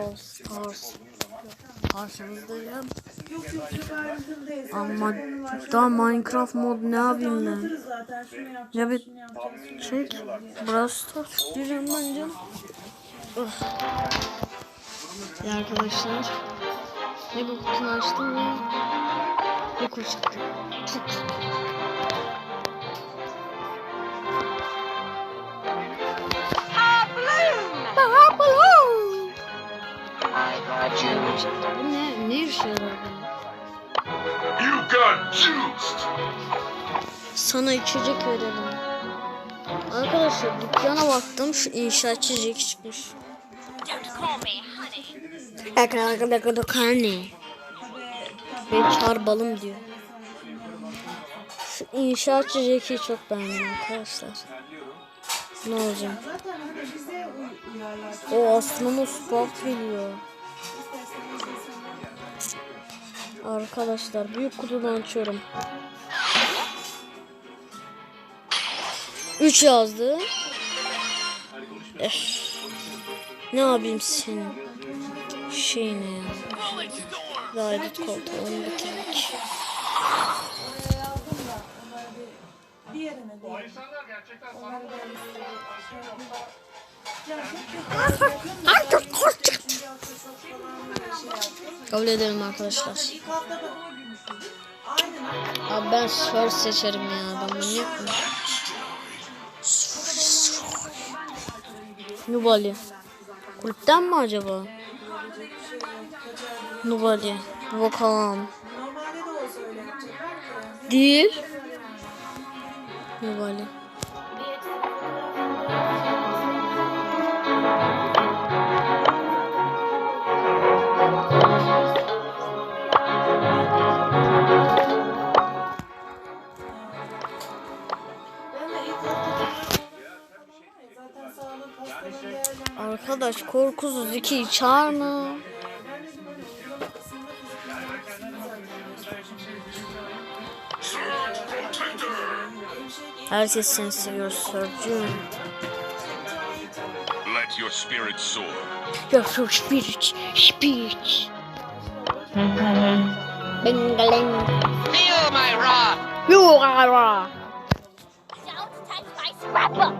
Değil. Sadece Ama daha Minecraft mod ne yapayım ben? Ya bir çek. Brawl Stars diyeceğim bence. Ya arkadaşlar. Ne bu kutunu açtım ya. Ne kutu çıktı. Bu ne? Ne yarar bu? You got juiced! Sana içecek verelim. Arkadaşlar dükkana baktım şu inşaat içecek çıkmış. Karne. Ve çar balım diyor. Şu inşaat içeceği çok beğendim arkadaşlar. Ne olacak? O astronot spot geliyor. Arkadaşlar büyük kutudan açıyorum. 3 yazdı. Eh. Ne yapayım senin? Şey ne ya? Gayret koltuğu onu bitirdik. Oraya aldım da onları Kabul ederim arkadaşlar. Abi ben Surf seçerim ya. Ben manyak mıyım? Nubali. Kulüpten mi acaba? Nubali. Bakalım. Değil. Nubali. Arkadaş korkusuz iki çağır mı? Ben de böyle uygulama kısmında Herkes seni seviyor Sörcüğüm. Let your spirit soar. Your so spirit, spirit. Bengaleng. Feel my wrath! You are. Sounds type by scrapbook.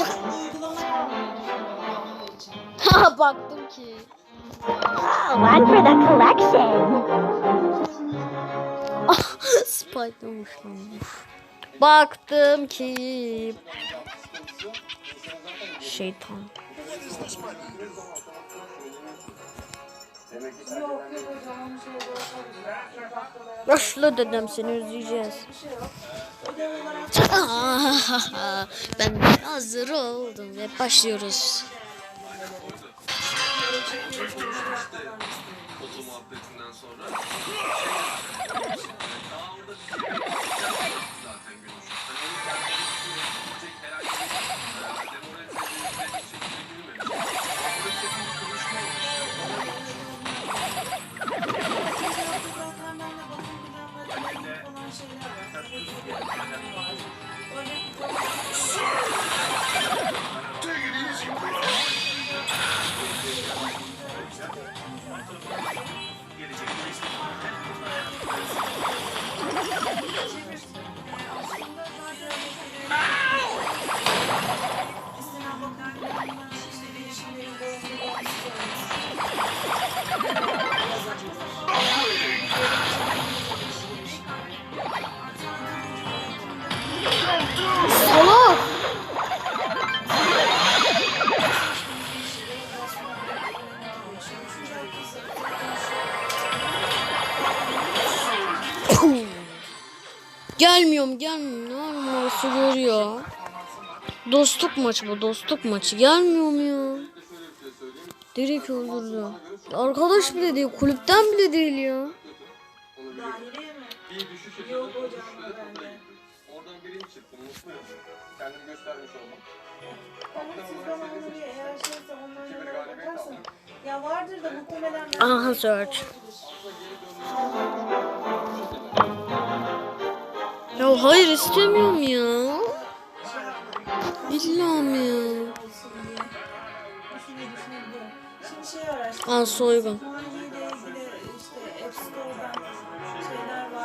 Ha baktım ki. One for the collection. Ah, Spike'dan hoşlanmış. Baktım ki. Şeytan. Şey Yaşlı dedem seni özleyeceğiz. Ben hazır oldum ve başlıyoruz. Zaten Salak! Gelmiyorum gelmiyorum. Ne numarası görüyor. Dostluk maçı bu dostluk maçı. Gelmiyorum ya. Direkt öldürdü. Arkadaş bile değil kulüpten bile değil ya. göstermiş oldum. Ama sizden anlıyor. Eğer şeyse onlardan bakarsan. Ya vardır da muhtemelen... Aha search. Ya hayır istemiyorum ya. İllam ya. Şey Al soygun. Maliye ile ilgili işte App Store'dan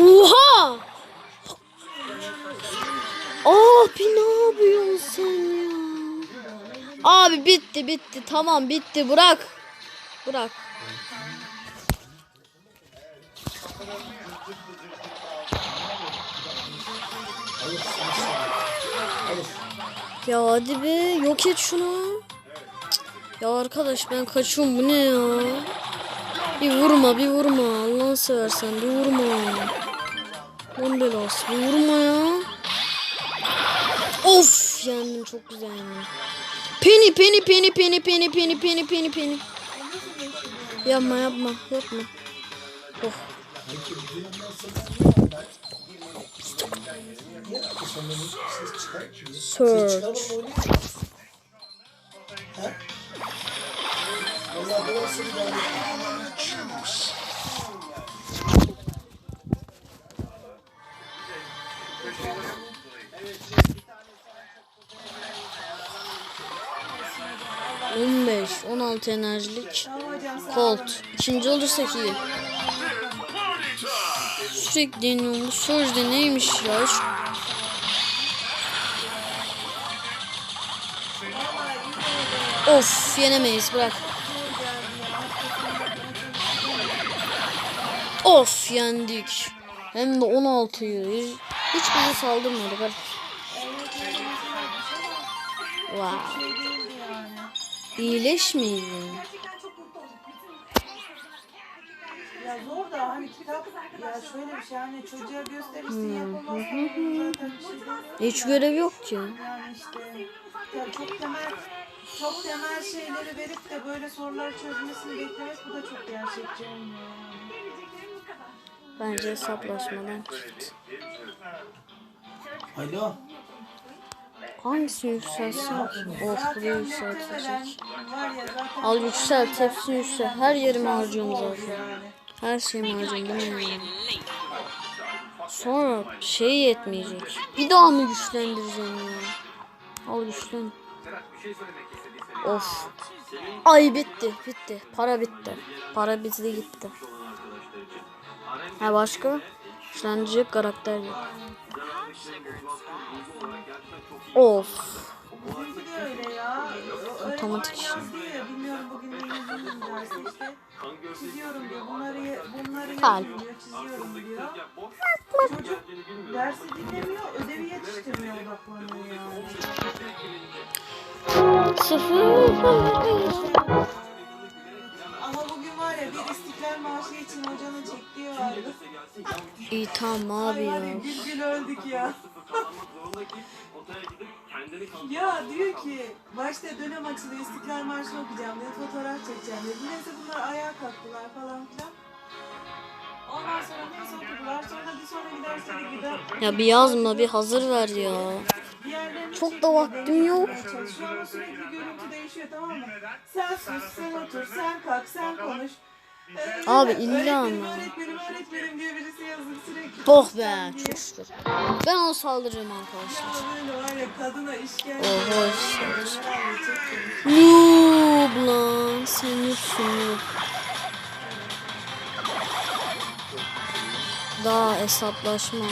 Oha! Abi ne yapıyorsun sen ya? Abi bitti bitti tamam bitti bırak. Bırak. Ya hadi be yok et şunu. Ya arkadaş ben kaçıyorum bu ne ya? Bir vurma bir vurma Allah'ını seversen bir vurma. Lan belası vurma ya. Of yendim çok güzel yendim. Penny penny penny penny penny penny penny penny penny. Yapma yapma yapma. Oh. Search. Olun. Colt. İkinci olursak iyi. Sürekli deniyorum. Bu sözde neymiş ya? Of yenemeyiz bırak. Of yendik. Hem de 16'yı. Hiç bize saldırmadı. Bak. Wow. İyileşmeyin. Ya zor da hani kitap ya şöyle bir şey hani çocuğa gösterirsin Hmm. yapamazsın zaten bir şey. Hiç görev yok ki. Yani işte ya çok temel çok temel şeyleri verip de böyle soruları çözmesini beklemek bu da çok gerçekçi olmuyor yani. Bence hesaplaşmadan çıktı. Alo. Hangisini yükseltsem ki? Of muhtemelen yükseltecek. Al yükselt hepsini yükselt. Her yerimi harcıyorum zaten. Her şeyimi harcıyorum değil mi? Sonra şey yetmeyecek. Bir daha mı güçlendireceğim ya? Al güçlen. Of. Ay bitti bitti. Para bitti. Para bitti gitti. Ha başka? Güçlendirecek karakter yok. Of. Otomatik şey. Kalp. Çocuk dersi dinlemiyor, ödevi yetiştirmiyor odaklanıyor ya. Sıfır. Ama bugün var ya bir istiklal marşı için hocanın çektiği vardı. İyi tamam abi ya. Gül gül öldük ya. ya diyor ki başta dönem açılıyor İstiklal Marşı'nı okuyacağım diyor fotoğraf çekeceğim diyor. Neyse bunlar ayağa kalktılar falan filan. Ondan sonra neyse okudular sonra bir sonraki derse de gider. Ya bir yazma bir hazır ver ya. Çok da vaktim yok. çalışıyor ama sürekli görüntü değişiyor tamam mı? Sen sus, sen otur, sen kalk, sen konuş. Abi illa ama. Öğretmenim, öğretmenim diye birisi yazık sürekli. Be çok şükür. Ben onu saldırırım arkadaşlar. Böyle var ya kadına işkence. Oho, işte. Noob lan sen yoksun noob. Daha hesaplaşma.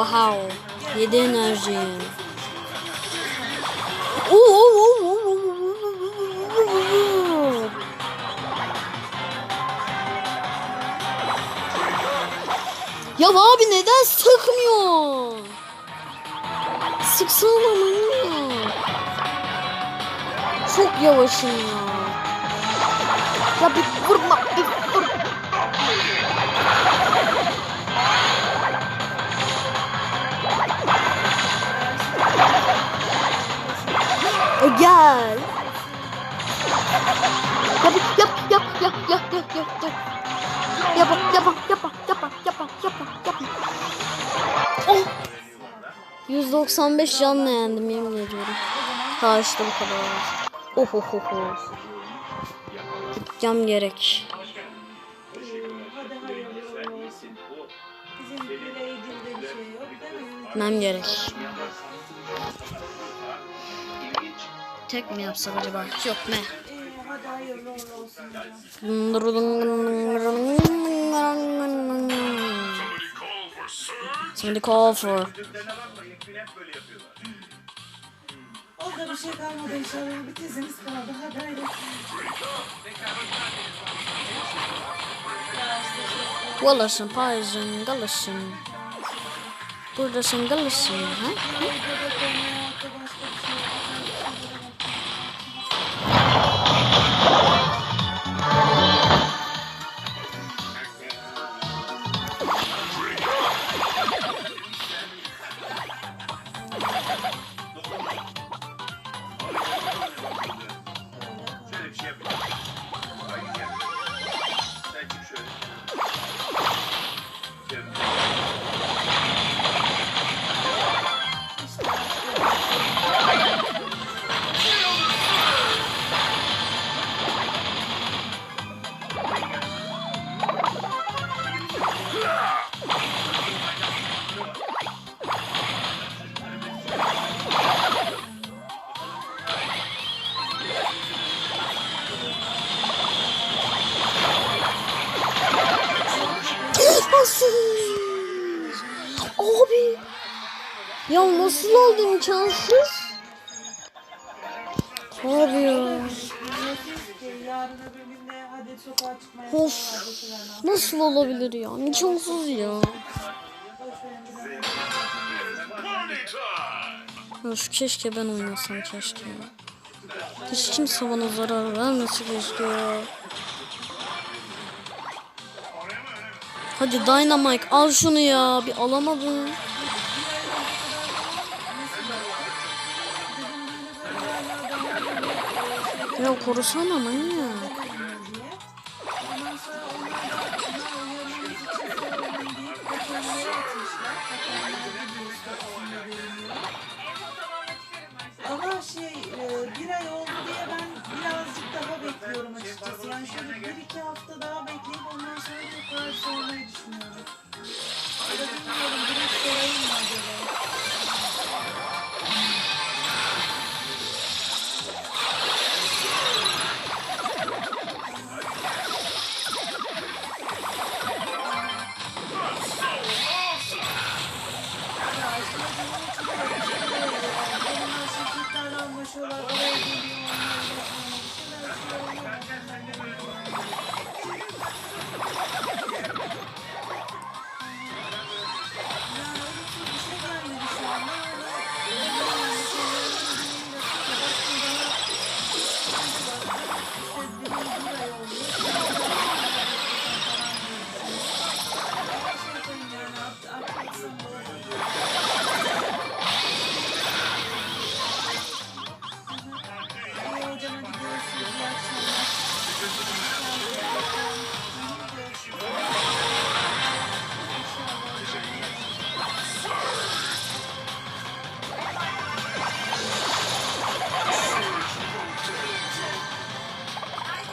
Wow. 7 enerji. Oo, oo, oo, oo, oo. Ya abi neden sıkmıyor? Sıksana manyak. Çok yavaşım ya. Ya bir vurma, bir gel. Yap yap yap yap yap yap yap yap. Yapma yapma yapma yapma yapma yapma yapma. Oh. 195 canla yendim yemin ediyorum. İşte bu kadar. Oh oh oh oh. Gitmem gerek. Hadi hayırlı Tek mi yapsak acaba? Yok canım. Somebody call for. Orada bir şey kalmadı inşallah. Bir tezimiz kaldı. Hadi hayırlı. Wallace'ın, Paris'in, Gallas'ın. Buradasın, Gallas'ın. Ha? Burada Nasıl olabilir ya? İmkansız ya. Öf keşke ben oynasam keşke. Hiç kimse bana zarar vermesi keşke ya. Hadi Dynamite al şunu ya. Bir alamadım. Ya korusana manyak.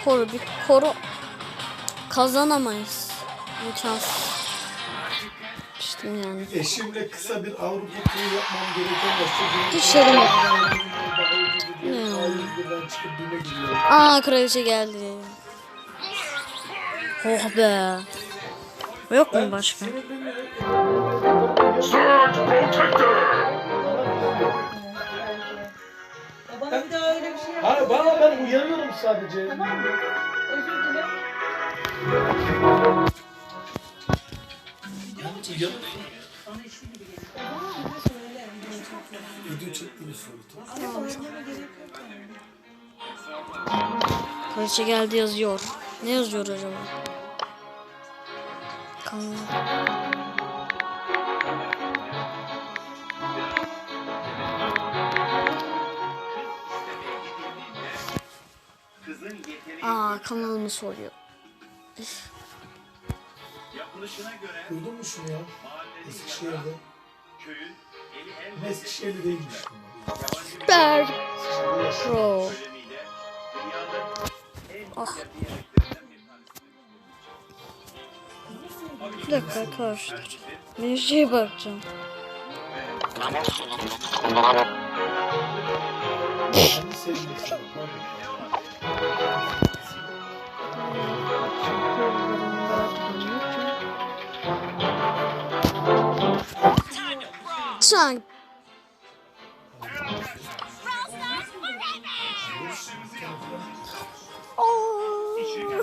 Koru bir koru. Kazanamayız. İmkansız. İşte yani. Eşimle kısa bir Avrupa turu yapmam gereken başka Hiç yaramadı. Ne? Ne? A101'den çıkıp BİM'e gidiyorum. Aa kraliçe geldi. Oh be. Yok mu başka? Sinirlenerek Babana bana ben uyarıyorum sadece. Özür dilerim. Zaman bize söyle. Video çekme. Video çektiğini. Kraliçe geldi yazıyor. Ne yazıyor acaba? Kanal. Aa kanalımı soruyor. yapılışına göre Duydun mu şunu ya? Eskişehir'de. köyün eli el Eskişehir'de değilmiş. Ber Pro. Ah. bir. Bir dakika arkadaşlar. Ben şeye bakacağım. Sevgilisi.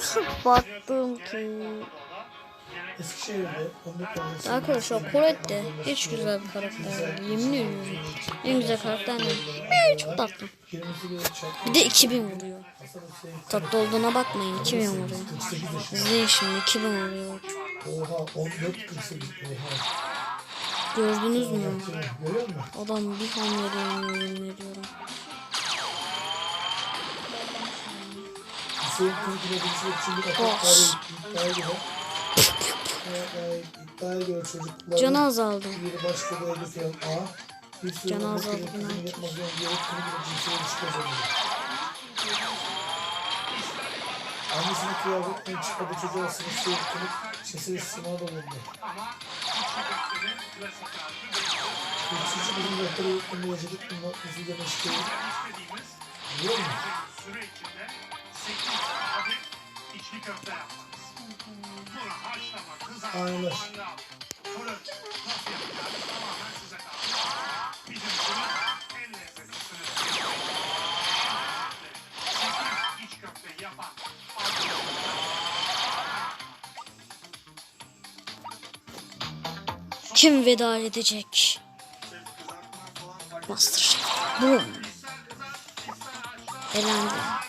Sen baktım ki Eskişehir'de 14 Mayıs'ta Arkadaşlar Colette hiç güzel bir karakter. Yemin ediyorum. En güzel karakter ne? Çok tatlı. Bir de 2000 vuruyor. Tatlı olduğuna bakmayın 2000 vuruyor. 48 yaşında. İzleyin şimdi 2000 vuruyor. Oha 14 48. Oha. Gördünüz mü? Adam bir İddiaya göre çocukların Canı azaldı. önce azaldı. Annesine kıyafetten çıkardı çocuğa sınıf sevdikini sesini sınava da vurdu. Üçüncü bizim rehberi yurtlarında yaşadık bunlar bizi de meşgul Biliyor musun? Süre içinde 8 adet içli köfte yapmanız. Sonra haşlama, kızartma, mangal. Fırın nasıl yapacağız tamamen size kalmış. Bizim fırın Kim veda edecek? Masterchef. Boom. Elendi.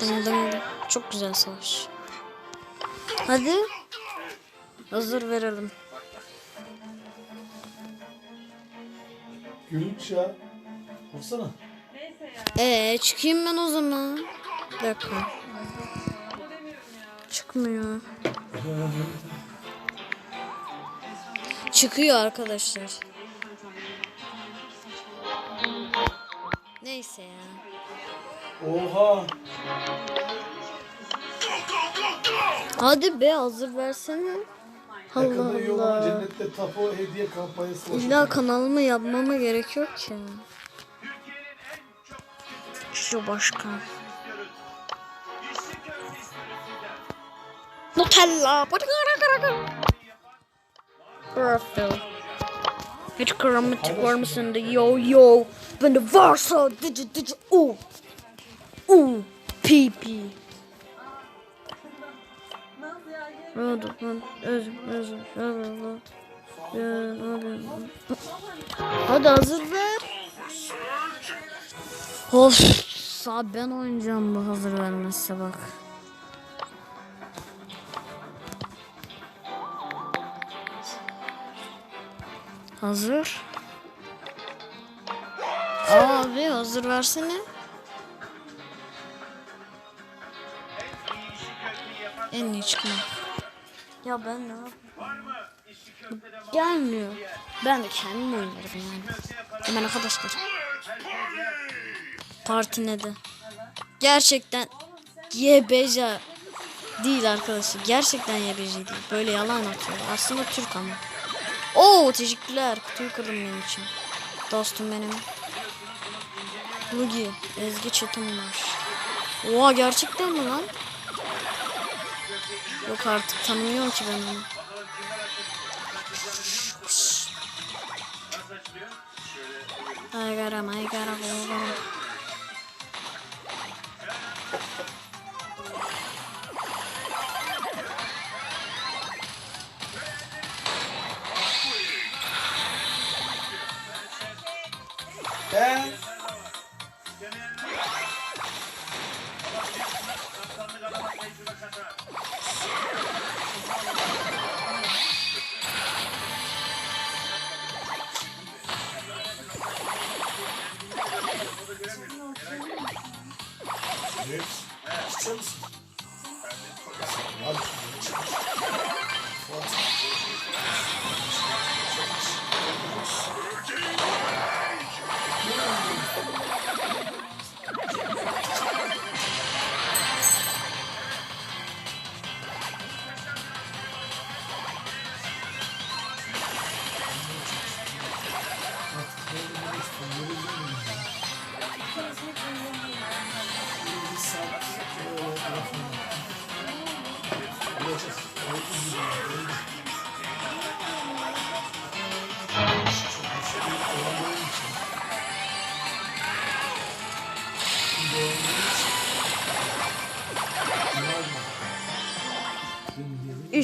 Dım dım dım. Çok güzel savaş. Hadi. Hazır verelim. Gülünç ya. Baksana. Ee çıkayım ben o zaman. Bir dakika. Çıkmıyor. Çıkıyor arkadaşlar. Neyse ya. Oha. Hadi be hazır versene. Allah Allah. cennette tapu hediye kampanyası başladı. İlla kanalımı yapmama gerek yok ki. Şu başkan. Nutella. Perfect. Hiç krematik var mısın yo yo. Ben de varsa dici dici u. U. Pipi. Hadi ben özüm özüm. Hadi hazır ver. Of. Sağ ben oynayacağım bu hazır vermezse bak. Hazır. Abi hazır versene. En iyi çıkma. Ya ben ne yapayım? Gelmiyor. Ben de kendim oynarım yani. Hemen arkadaşlar. Parti ne de. Gerçekten YBC değil arkadaşlar. Gerçekten YBC değil. Böyle yalan atıyor. Aslında Türk ama. Oo teşekkürler. Kutuyu kırdım benim için. Dostum benim. Lugi. Ezgi Çetin var. Oha gerçekten mi lan? Yok artık tanımıyorum ki ben onu. Ay garam ay garam ay garam. Ben dudes. Questions?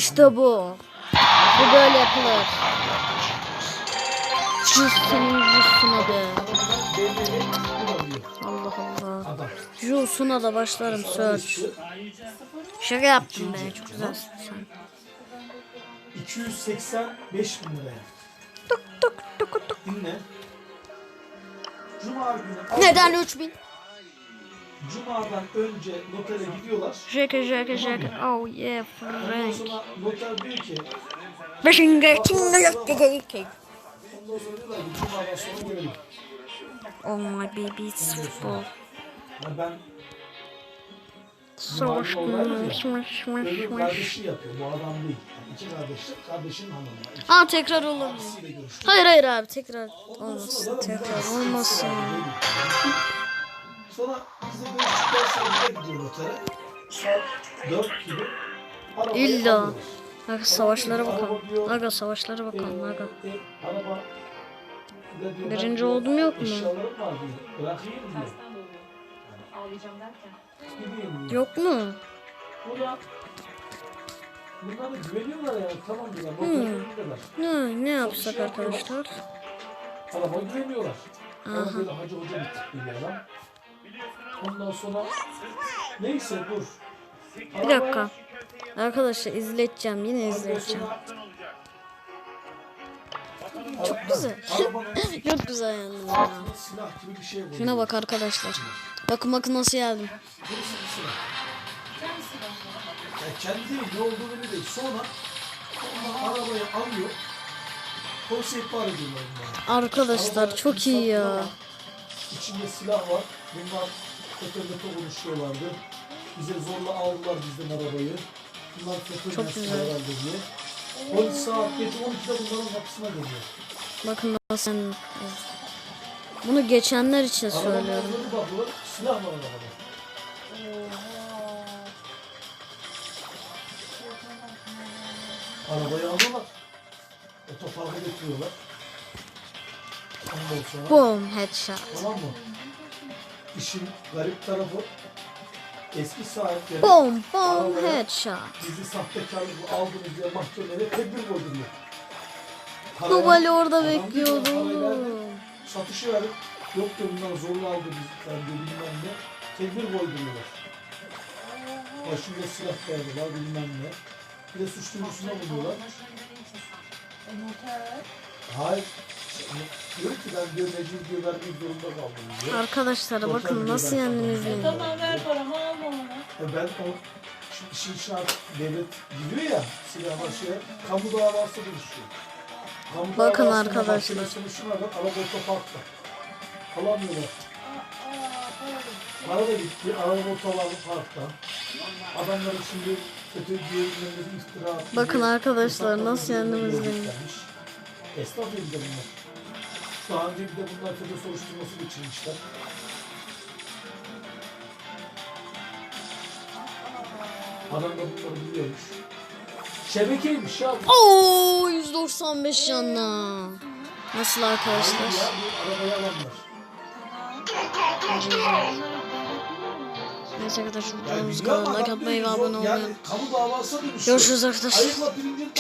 İşte bu. Bu böyle yapılır. Justin Justin'a de. Belli olabiliyor. Allah Allah. Justin'a da başlarım search. Şaka yaptım be çok güzelsin sen. 285 bin liraya. Tık tık tık tık. Dinle. Cuma günü Neden 3000? Cuma'dan önce notere gidiyorlar. Şaka şaka şaka. Oh yeah Ondan Frank. sonra noter diyor ki Beşinci kimde yok dedi. ondan sonra diyorlar ki Cuma'dan sonra gelelim. Oh my baby it's full. Yani ben kardeşi yapıyor. Bu adam değil. Yani iki kardeşler kardeşin hanımı. Ha tekrar görüştü. Hayır hayır abi tekrar Ondan olmasın. Tekrar olmasın. Sonra biz de görüştükten sonra bir de gidiyor. Saat 4 gibi. arabayı İlla. Aga savaşlara bakalım. Aga savaşlara bakalım aga. E, araba diyor, Birinci ben oldum yok mu? Eşyalarım var diyor. Bırakayım diyor. Gideyim diyor. Yok mu? Bu da bunlara güveniyorlar yani tamam diyorlar. Notere Hmm. gidiyorlar. Ne, ne yapsak arkadaşlar? Araba güveniyorlar. Ama Aha. böyle hacı hoca bir tip bir adam. Ondan sonra neyse dur. Bir dakika. Arkadaşlar izleteceğim. Yine izleteceğim. Çok güzel. Çok güzel yandım ya. Şuna bak arkadaşlar. Bakın bakın nasıl geldim. Ya kendi ne olduğunu değil. Sonra arabayı alıyor. Polise ihbar ediyorlar. Arkadaşlar çok iyi ya. İçinde silah var. Bunlar FETÖ'de konuşuyorlardı. Bize zorla aldılar bizden arabayı. Bunlar FETÖ herhalde diye. Polis saat gece 12'de bunların kapısına geliyor. Bakın nasıl. Bunu geçenler için Arabanın söylüyorum. ağzını bakıyorlar. Silah var arabada. Arabayı alıyorlar. Otoparka götürüyorlar. Boom headshot. tamam mı? İşin garip tarafı eski sahipleri Boom boom headshot. bizi sahtekarlık aldınız diye mahkemede tedbir koyduruyor. Nobel orada bekliyordu. Satışı verip yok diyor bundan zorla aldı bizden diyor bilmem ne. Tedbir koyduruyorlar. Başında silah verdiler bilmem ne. Bir de suç duyurusunda buluyorlar. Hayır. Diyor ki ben diyor mecbur diyor vermek zorunda kaldım diyor. Arkadaşlar bakın nasıl yendiniz beni. Tamam ver paramı alma onu. E ben o şimdi işin artık devlet giriyor ya silahla şeye kamu davası buluşuyor. Kamu Bakın davasına arkadaşlar. mahkemesine şuna bak araba otoparkta. Alamıyorlar. Aa, para da- Para da gitti. Araba otoparkta parkta. Adamların şimdi kötü iftira atıyor. Bakın arkadaşlar, nasıl yendiniz beni. Esnaf bunlar. Daha önce bir de bunlar FETÖ soruşturması geçirmişler. Adam da bunları biliyormuş. Şebekeymiş ya. bu. Oo 195 canla. Nasıl arkadaşlar? ya bu arabayı alanlar. Neyse arkadaşlar Yani videomuz biliyorum kanalına like atmayı ve abone yani olmayı. kamu davası dönüşüyor. Görüşürüz arkadaşlar. Ayıkla pirincin